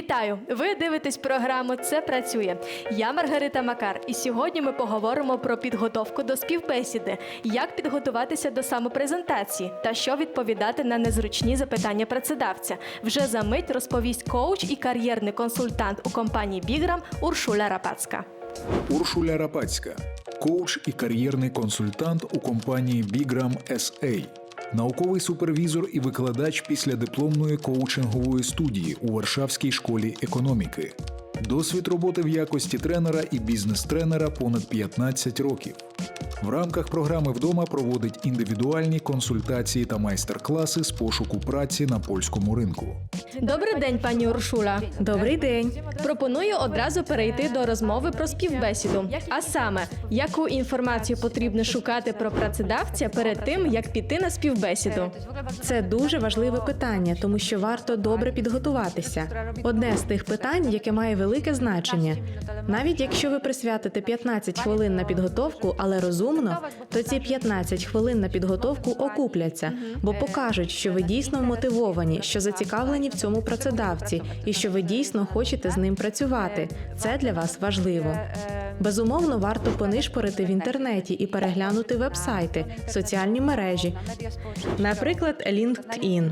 Вітаю! Ви дивитесь програму Це працює. Я Маргарита Макар, і сьогодні ми поговоримо про підготовку до співбесіди, як підготуватися до самопрезентації та що відповідати на незручні запитання працедавця. Вже за мить розповість коуч і кар'єрний консультант у компанії Біграм Уршуля Рапацька. Уршуля Рапацька, коуч і кар'єрний консультант у компанії Bigram SA, науковий супервізор і викладач після дипломної коучингової студії у Варшавській школі економіки. Досвід роботи в якості тренера і бізнес-тренера понад 15 років. В рамках програми вдома проводить індивідуальні консультації та майстер-класи з пошуку праці на польському ринку. Добрий день, пані Уршула. Добрий день. Пропоную одразу перейти до розмови про співбесіду. А саме, яку інформацію потрібно шукати про працедавця перед тим, як піти на співбесіду. Це дуже важливе питання, тому що варто добре підготуватися. Одне з тих питань, яке має велике значення. Навіть якщо ви присвятите 15 хвилин на підготовку, але розумно, то ці 15 хвилин на підготовку окупляться, бо покажуть, що ви дійсно мотивовані, що зацікавлені в цьому працедавці, і що ви дійсно хочете з ним працювати. Це для вас важливо. Безумовно, варто понишпорити в інтернеті і переглянути вебсайти, соціальні мережі, наприклад, LinkedIn.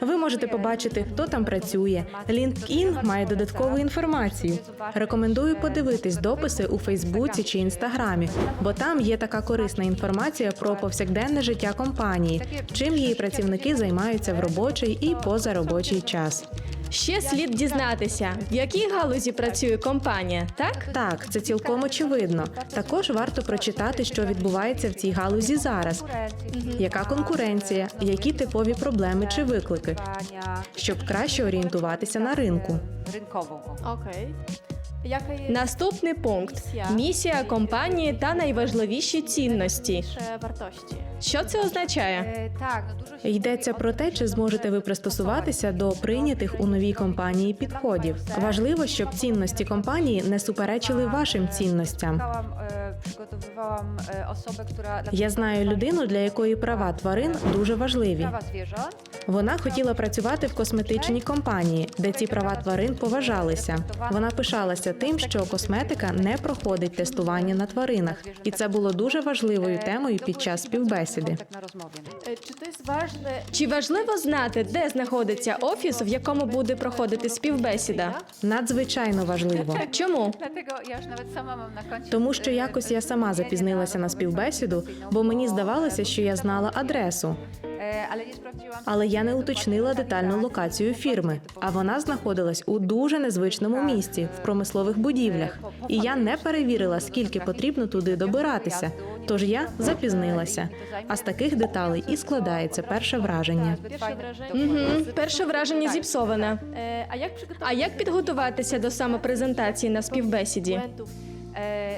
Ви можете побачити, хто там працює. LinkedIn має додаткову інформацію. Рекомендую подивитись дописи у Фейсбуці чи Інстаграмі, бо там є така корисна інформація про повсякденне життя компанії, чим її працівники займаються в робочий і позаробочий час. Ще слід дізнатися, в якій галузі працює компанія, так? Так, це цілком очевидно. Також варто прочитати, що відбувається в цій галузі зараз. Яка конкуренція, які типові проблеми чи виклики, щоб краще орієнтуватися на ринку. Окей. Наступний пункт місія компанії та найважливіші цінності. wartości. Що це означає? No Йдеться про те, чи зможете ви пристосуватися до прийнятих у новій компанії підходів. Важливо, щоб цінності компанії не суперечили вашим цінностям. Я знаю людину, для якої права тварин дуже важливі. Вона хотіла працювати в косметичній компанії, де ці права тварин поважалися. Вона пишалася тим, що косметика не проходить тестування на тваринах, і це було дуже важливою темою під час співбесіди. Чи важливо знати, де знаходиться офіс, в якому буде проходити співбесіда? Надзвичайно важливо. Чому? Тому що якось я сама запізнилася на співбесіду, бо мені здавалося, що я знала адресу, Але я не уточнила детальну локацію фірми. А вона знаходилась у дуже незвичному місці в промислових будівлях. І я не перевірила, скільки потрібно туди добиратися. Тож я запізнилася. А з таких деталей і складається перше враження. Угу. Перше враження зіпсоване. Przygotować А як підготуватися до самопрезентації на співбесіді?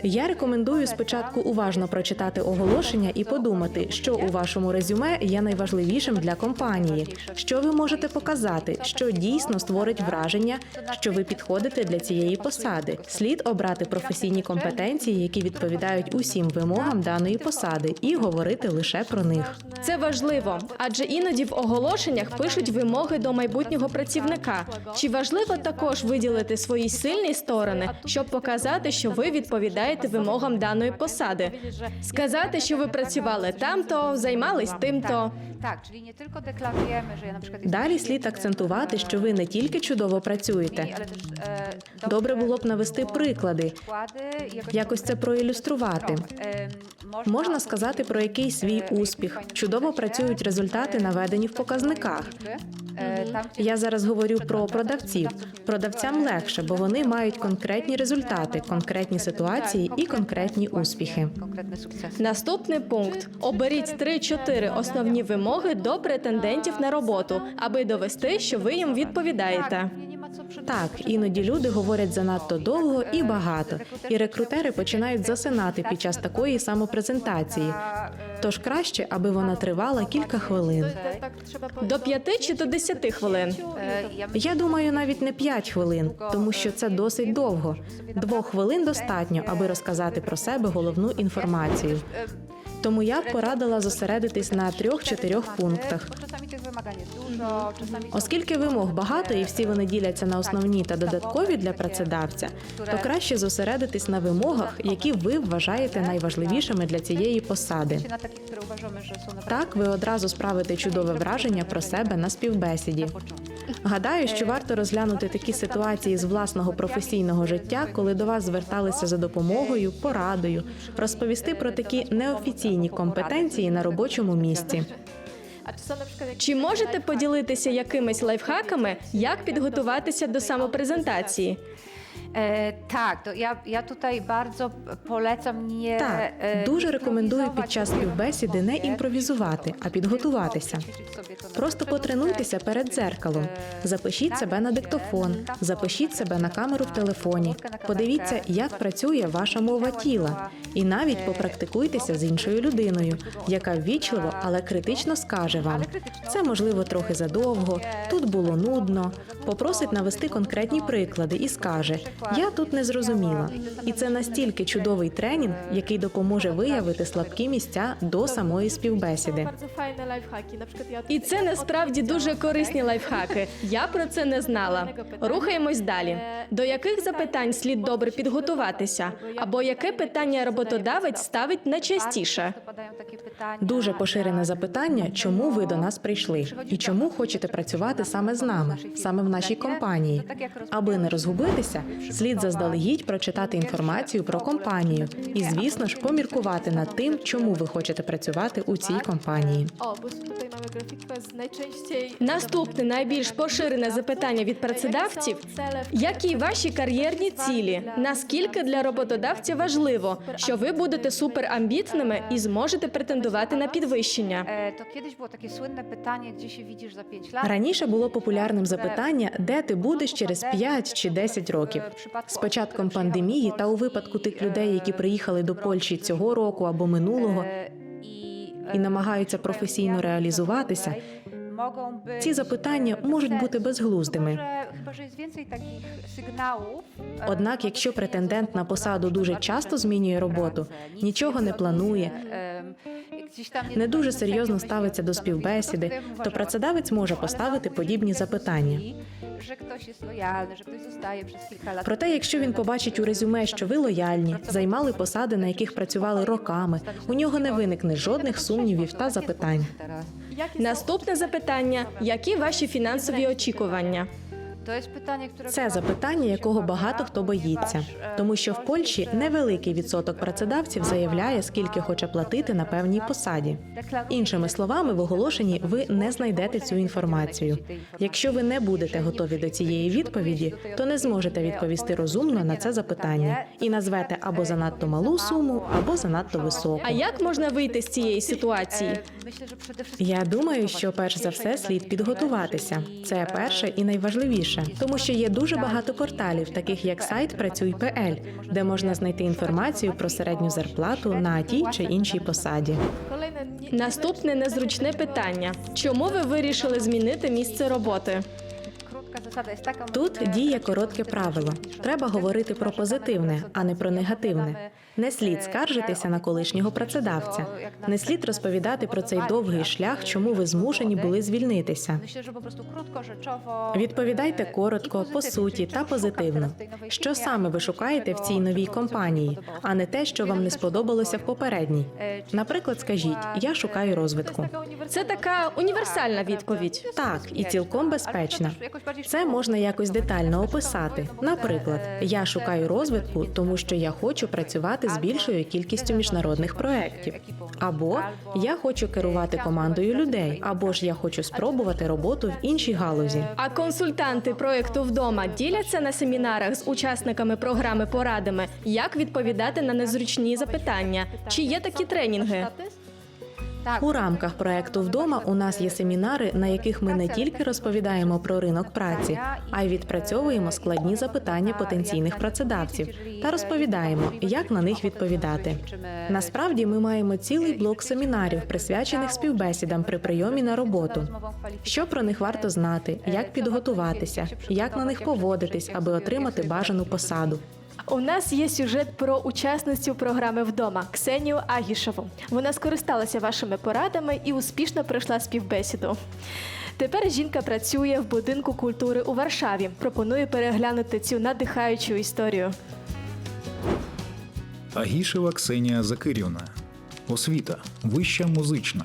Я рекомендую спочатку уважно прочитати оголошення і подумати, що у вашому резюме є найважливішим для компанії, що ви можете показати, що дійсно створить враження, що ви підходите для цієї посади. Слід обрати професійні компетенції, які відповідають усім вимогам даної посади, і говорити лише про них. Це важливо, адже іноді в оголошеннях пишуть вимоги до майбутнього працівника. Чи важливо також виділити свої сильні сторони, щоб показати, що ви відповідаєте вимогам даної посади? Сказати, що ви працювали займались tylko deklarujemy, że ja na. Далі слід акцентувати, що ви не тільки чудово працюєте, e, Добре було б навести приклади, якось це проілюструвати. Em, Можна сказати про якийсь свій успіх. Чудово працюють результати, наведені в показниках. Е, Я зараз говорю про продавців. Продавцям легше, бо вони мають конкретні результати, конкретні ситуації і конкретні успіхи. Наступний пункт: оберіть 3-4 основні вимоги до претендентів на роботу, аби довести, що ви їм відповідаєте. Так, іноді люди говорять занадто довго і багато, і рекрутери починають засинати під час такої самопрезентації. Тож краще, аби вона тривала кілька хвилин. До 5 чи до 10 хвилин. E, Я думаю, навіть не 5 хвилин, тому що це досить довго. Двох хвилин достатньо, аби розказати про себе головну інформацію. Тому я б порадила зосередитись на трьох-чотирьох пунктах. Wymagań jest dużo, czasami Оскільки вимог багато і всі вони діляться на основні та додаткові для працедавця, то краще зосередитись на вимогах, які ви вважаєте найважливішими для цієї посади. na takich, które uważamy, że są naprawdę Так ви одразу справите чудове враження про себе на співбесіді. Гадаю, що варто розглянути такі ситуації з власного професійного життя, коли до вас зверталися за допомогою, порадою, розповісти про такі неофіційні компетенції на робочому місці. Чи можете поділитися якимись лайфхаками, як підготуватися до самопрезентації? E, tak, to ja, ja tutaj bardzo polecam nie. Так, e, дуже рекомендую під час співбесіди не імпровізувати, а підготуватися. Просто потренуйтеся перед дзеркалом. Запишіть себе на диктофон, запишіть себе на камеру в телефоні. Подивіться, як працює ваша мова тіла, і навіть попрактикуйтеся з іншою людиною, яка ввічливо, але критично скаже вам. Це можливо трохи задовго, тут було нудно. Попросить навести конкретні приклади і скаже: Я тут не зрозуміла. І це настільки чудовий тренінг, який допоможе виявити слабкі місця до самої співбесіди. І це насправді дуже корисні лайфхаки. Я про це не знала. Рухаємось далі. До яких запитань слід добре підготуватися? Або яке питання роботодавець ставить найчастіше? Padają takie Дуже поширене запитання, чому ви до нас прийшли і чому хочете працювати саме з нами, саме в нашій компанії. Аби не розгубитися, слід заздалегідь прочитати інформацію про компанію і, звісно ж, поміркувати над тим, чому ви хочете працювати у цій компанії. Наступне найбільш поширене запитання від працедавців: які ваші кар'єрні цілі? Наскільки для роботодавця важливо, що ви будете суперамбітними і зможете претендувати на підвищення? то 5 lat. Раніше було популярним запитання, де ти будеш через 5 чи 10 років. З початком пандемії та у випадку тих людей, які приїхали до Польщі цього року або минулого, і намагаються професійно реалізуватися, ці запитання можуть бути безглуздими. E, Однак, якщо претендент на посаду дуже часто змінює роботу, нічого не планує, не дуже серйозно ставиться до співбесіди, то працедавець може поставити подібні запитання. Проте, якщо він побачить у резюме, що ви лояльні, займали посади, на яких працювали роками, у нього не виникне жодних сумнівів та запитань. Наступне запитання: які ваші фінансові очікування? Це запитання, якого багато хто боїться, тому що в Польщі невеликий відсоток працедавців заявляє, скільки хоче платити на певній посаді. Іншими словами, в оголошенні ви не знайдете цю інформацію. Якщо ви не будете готові до цієї відповіді, то не зможете відповісти розумно на це запитання і назвете або занадто малу суму, або занадто високу. А як можна вийти з цієї ситуації? Przede wszystkim Я думаю, що перш за все слід підготуватися. Це перше і найважливіше, тому що є дуже багато порталів, таких як сайт Працюй.пл, де можна знайти інформацію про середню зарплату на тій чи іншій посаді. Наступне незручне питання: чому ви вирішили змінити місце роботи? Тут діє коротке правило. Треба говорити про позитивне, а не про негативне. Не слід скаржитися на колишнього працедавця. Не слід розповідати про цей довгий шлях, чому ви змушені були звільнитися. Відповідайте коротко, по суті та позитивно. Що саме ви шукаєте в цій новій компанії, а не те, що вам не сподобалося в попередній. Наприклад, скажіть: я шукаю розвитку. Це така універсальна відповідь. Так, і цілком безпечна. Це можна якось детально описати. Наприклад, я шукаю розвитку, тому що я хочу працювати з більшою кількістю міжнародних проєктів. Або я хочу керувати командою людей, або ж я хочу спробувати роботу в іншій галузі. А консультанти проєкту вдома діляться на семінарах з учасниками програми порадами, як відповідати на незручні запитання. Чи є такі тренінги? У рамках проекту вдома у нас є семінари, на яких ми не тільки розповідаємо про ринок праці, а й відпрацьовуємо складні запитання потенційних працедавців та розповідаємо, як на них відповідати. Насправді ми маємо цілий блок семінарів, присвячених співбесідам при прийомі на роботу. Що про них варто знати, як підготуватися, як на них поводитись, аби отримати бажану посаду. У нас є сюжет про учасницю програми вдома Ксенію Агішеву. Вона скористалася вашими порадами і успішно пройшла співбесіду. Тепер жінка працює в будинку культури у Варшаві. Пропоную переглянути цю надихаючу історію. Агішева Ксенія Закирівна. Освіта вища музична.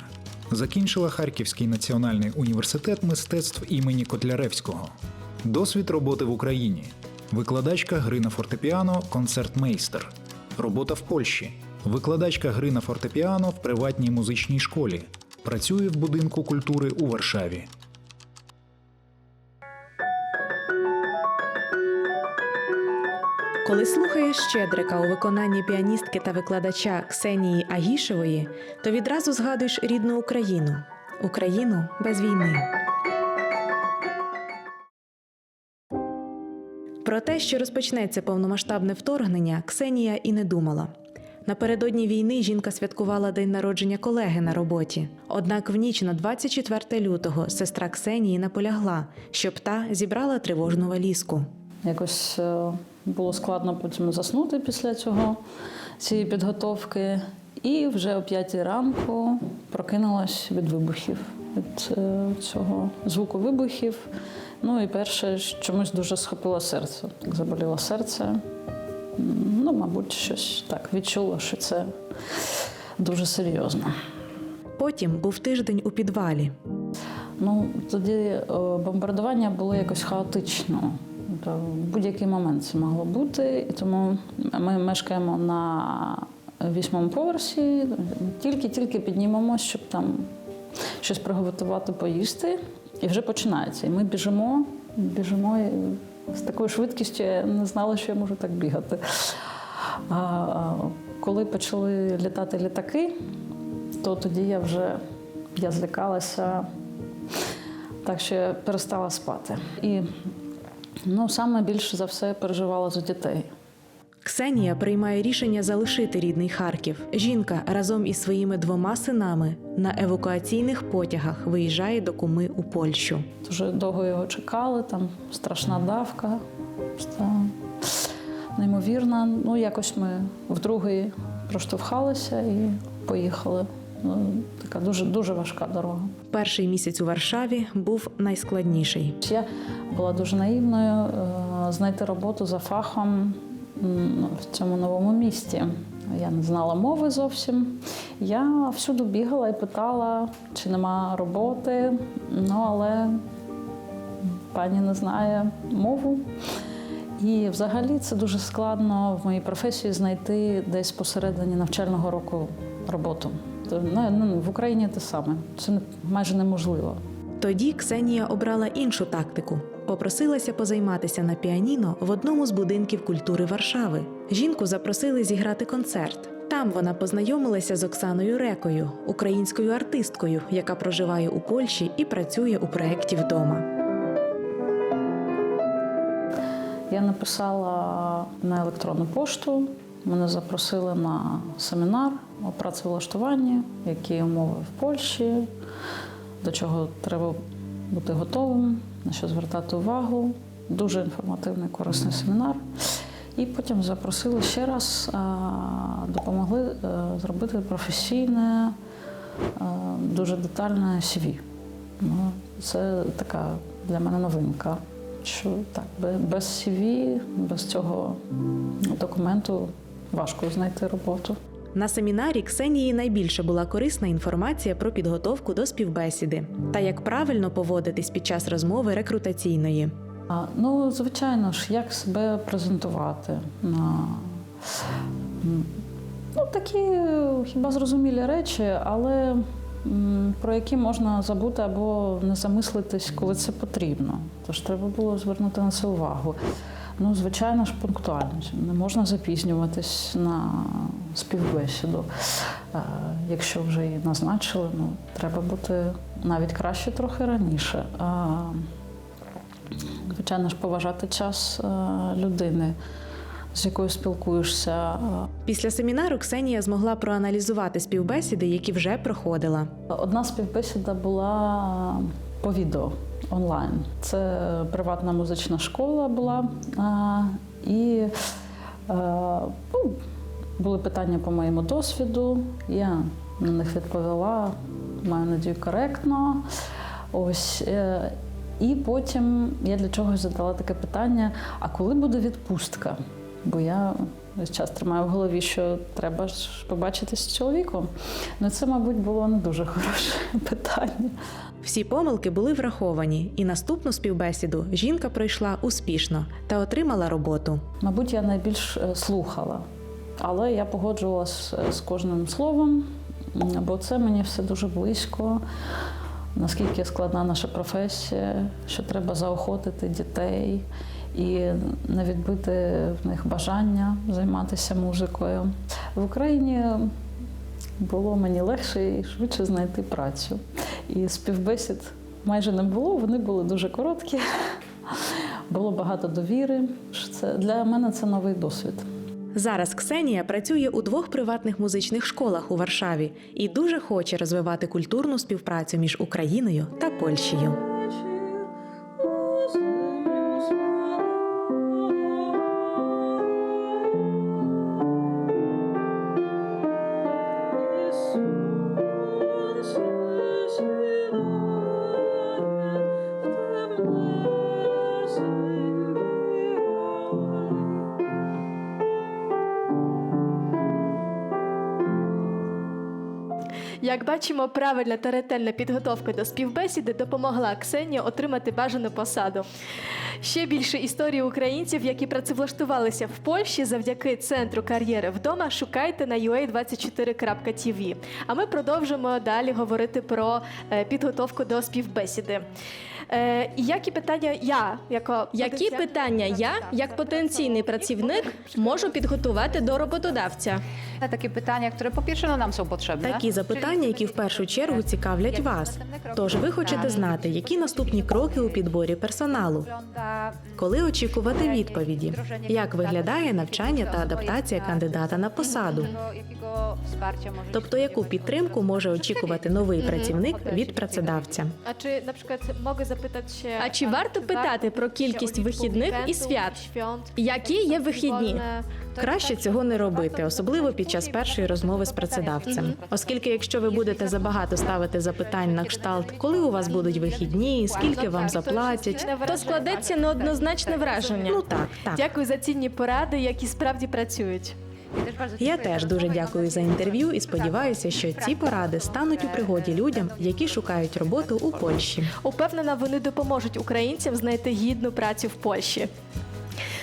Закінчила Харківський національний університет мистецтв імені Котляревського. Досвід роботи в Україні. Викладачка гри на фортепіано, концертмейстер. Робота в Польщі. Викладачка гри на фортепіано в приватній музичній школі. Працює в будинку культури у Варшаві. Коли слухаєш Щедрика у виконанні піаністки та викладача Ксенії Агішевої, то відразу згадуєш рідну Україну Україну без війни. Про те, що розпочнеться повномасштабне вторгнення, Ксенія і не думала. Напередодні війни жінка святкувала день народження колеги на роботі. Однак в ніч на 24 лютого сестра Ксенії наполягла, щоб та зібрала тривожну валізку. Якось е, було складно потім заснути після цього цієї підготовки. І вже о п'ятій ранку прокинулась від вибухів, від е, цього звуку вибухів. Ну і перше, чомусь дуже схопило серце. Так заболіло серце. Ну, мабуть, щось так відчула, що це дуже серйозно. Потім був тиждень у підвалі. Ну, тоді е, бомбардування було якось хаотично. В будь-який момент це могло бути. І тому ми мешкаємо на вісьмому поверсі, тільки-тільки піднімемось, щоб там щось приготувати, поїсти. І вже починається. І ми біжимо, біжимо з такою швидкістю я не знала, що я можу так бігати. А, коли почали літати літаки, то тоді я вже я злякалася, так що я перестала спати. І ну, саме більше за все переживала за дітей. Ксенія приймає рішення залишити рідний Харків. Жінка разом із своїми двома синами на евакуаційних потягах виїжджає до куми у Польщу. Дуже довго його чекали, там страшна давка. Просто неймовірна. Ну, якось ми вдруге проштовхалися і поїхали. Ну, така дуже, дуже важка дорога. Перший місяць у Варшаві був найскладніший. Я була дуже наївною е, знайти роботу за фахом в цьому новому місті. Я не знала мови зовсім. Я всюди бігала і питала, чи нема роботи. Ну, але пані не знає мову. І взагалі це дуже складно в моїй професії знайти десь посередині навчального року роботу. Ну, ну, в Україні те саме. Це майже неможливо. Тоді Ксенія обрала іншу тактику. Попросилася позайматися на піаніно в одному з будинків культури Варшави. Жінку запросили зіграти концерт. Там вона познайомилася з Оксаною Рекою, українською артисткою, яка проживає у Польщі і працює у проєкті вдома. Я написала на електронну пошту. Мене запросили на семінар о працевлаштуванні, які умови в Польщі, до чого треба бути готовим, на що звертати увагу. Дуже інформативний, корисний семінар. І потім запросили ще раз, допомогли е, зробити професійне, е, дуже детальне CV. Ну, це така для мене новинка. Що так, без CV, без цього документу важко знайти роботу. На семінарі Ксенії найбільше була корисна інформація про підготовку до співбесіди та як правильно поводитись під час розмови рекрутаційної. Ну, звичайно ж, як себе презентувати на ну, такі е, хіба зрозумілі речі, але про які можна забути або не замислитись, коли це потрібно. Тож треба було звернути на це увагу. Ну, звичайно ж, пунктуальність. Не можна запізнюватись на співбесіду. Е, Якщо вже її назначили, ну, треба бути навіть краще трохи раніше. Звичайно ж, поважати час е, людини, з якою спілкуєшся. Після семінару Ксенія змогла проаналізувати співбесіди, які вже проходила. Одна співбесіда була по відео онлайн. Це приватна музична школа була. І е, ну, були питання по моєму досвіду. Я на них відповіла, маю надію, коректно. Ось. е, І потім я для чогось задала таке питання: а коли буде відпустка? Бо я весь час тримаю в голові, що треба ж побачитись з чоловіком. Ну це, мабуть, було не дуже хороше питання. Всі помилки були враховані, і наступну співбесіду жінка пройшла успішно та отримала роботу. Мабуть, я найбільш е, слухала, але я погоджувалася з кожним словом, бо це мені все дуже близько. Наскільки складна наша професія, що треба заохотити дітей і не відбити в них бажання займатися музикою. В Україні було мені легше і швидше знайти працю. І співбесід майже не було, вони були дуже короткі. Було багато довіри. Це для мене це новий досвід. Зараз Ксенія працює у двох приватних музичних школах у Варшаві і дуже хоче розвивати культурну співпрацю між Україною та Польщею. Як бачимо, правильна та ретельна підготовка до співбесіди допомогла Ксенії отримати бажану посаду. Ще більше історії українців, які працевлаштувалися в Польщі завдяки центру кар'єри вдома, шукайте на ua24.tv. А ми продовжимо далі говорити про е, підготовку до співбесіди. Е, і які питання я, як Які питання я, як потенційний працівник, можу підготувати до роботодавця? Takie pytania, które po pierwsze no, nam są potrzebne. Такі запитання, які в першу чергу цікавлять вас. Тож ви хочете знати, які наступні кроки у підборі персоналу, коли очікувати відповіді, як виглядає навчання та адаптація кандидата на посаду. Тобто, яку підтримку може очікувати новий працівник від працедавця. А чи, наприклад, можу запитати. А чи варто питати про кількість вихідних і свят? Świąt? Які є вихідні? Краще цього не робити, особливо під час першої розмови з працедавцем. Оскільки, якщо ви будете забагато ставити запитань на кшталт, коли у вас будуть вихідні, скільки вам заплатять, То складеться неоднозначне враження. ну так, так. Дякую за цінні поради, які справді працюють. Я теж дуже дякую за інтерв'ю і сподіваюся, що ці поради стануть у пригоді людям, які шукають роботу у Польщі. Упевнена, вони допоможуть українцям знайти гідну працю в Польщі.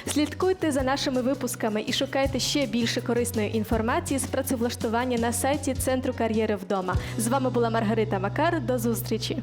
Слідкуйте за нашими випусками і шукайте ще більше корисної інформації з працевлаштування на сайті Центру кар'єри вдома. З вами була Маргарита Макар. До зустрічі.